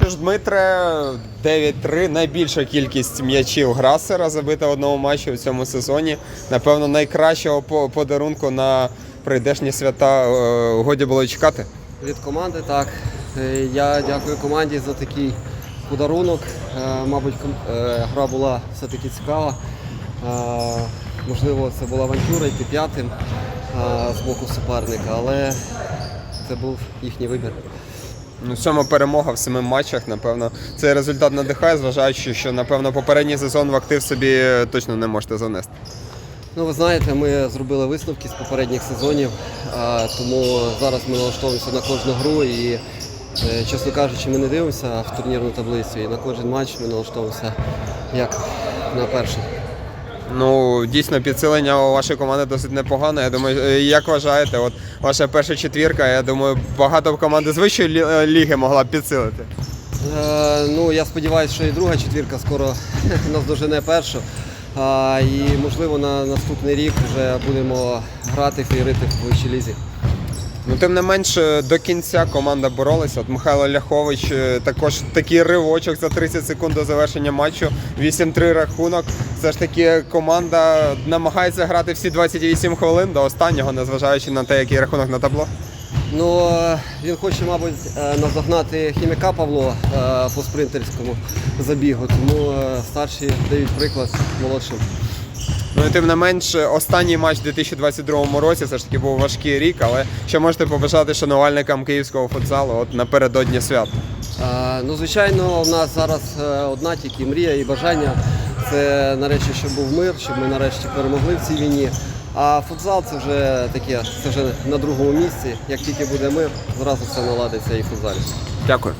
що ж, Дмитре, 9-3, найбільша кількість м'ячів Грасера забита в одному матчі у цьому сезоні. Напевно, найкращого подарунку на прийдешні свята е, годі було чекати. Від команди так. Е, Я дякую команді за такий подарунок. Е, Мабуть, гра була все-таки цікава. Можливо, це була авантюра йти п'ятим з боку суперника, але це був їхній вибір. Ну, сьома перемога в семи матчах, напевно, цей результат надихає, зважаючи, що, напевно, попередній сезон в актив собі точно не можете занести. Ну, ви знаєте, ми зробили висновки з попередніх сезонів, тому зараз ми налаштовуємося на кожну гру і, е, чесно кажучи, ми не дивимося в турнірну таблицю і на кожен матч ми налаштовуємося як на перший. Ну, дійсно, підсилення у вашої команди досить непогане. Я думаю, е, як вважаєте, от ваша перша четвірка, я думаю, багато команди з вищої е, ліги могла б підсилити. Е, ну, я сподіваюся, що і друга четвірка скоро нас наздожене першу. А, і, можливо, на наступний рік вже будемо грати, феєрити в вищій лізі. Ну, тим не менше, до кінця команда боролася. От Михайло Ляхович е, також такий ривочок за 30 секунд до завершення матчу. 8-3 рахунок. Все ж таки команда намагається грати всі 28 хвилин до останнього, незважаючи на те, який рахунок на табло. Ну, е, він хоче, мабуть, е, наздогнати хіміка Павло по спринтерському забігу, тому старші дають приклад молодшим. Ну і тим не менш, останній матч у 2022 році все ж таки був важкий рік, але що можете побажати шанувальникам київського футзалу от напередодні свят? Е, Ну, звичайно, у нас зараз е, одна тільки мрія і бажання це нарешті, щоб був мир, щоб ми нарешті перемогли в цій війні. А футзал це вже таке, це вже на другому місці. Як тільки буде мир, зразу все наладиться і футзалі. Дякую.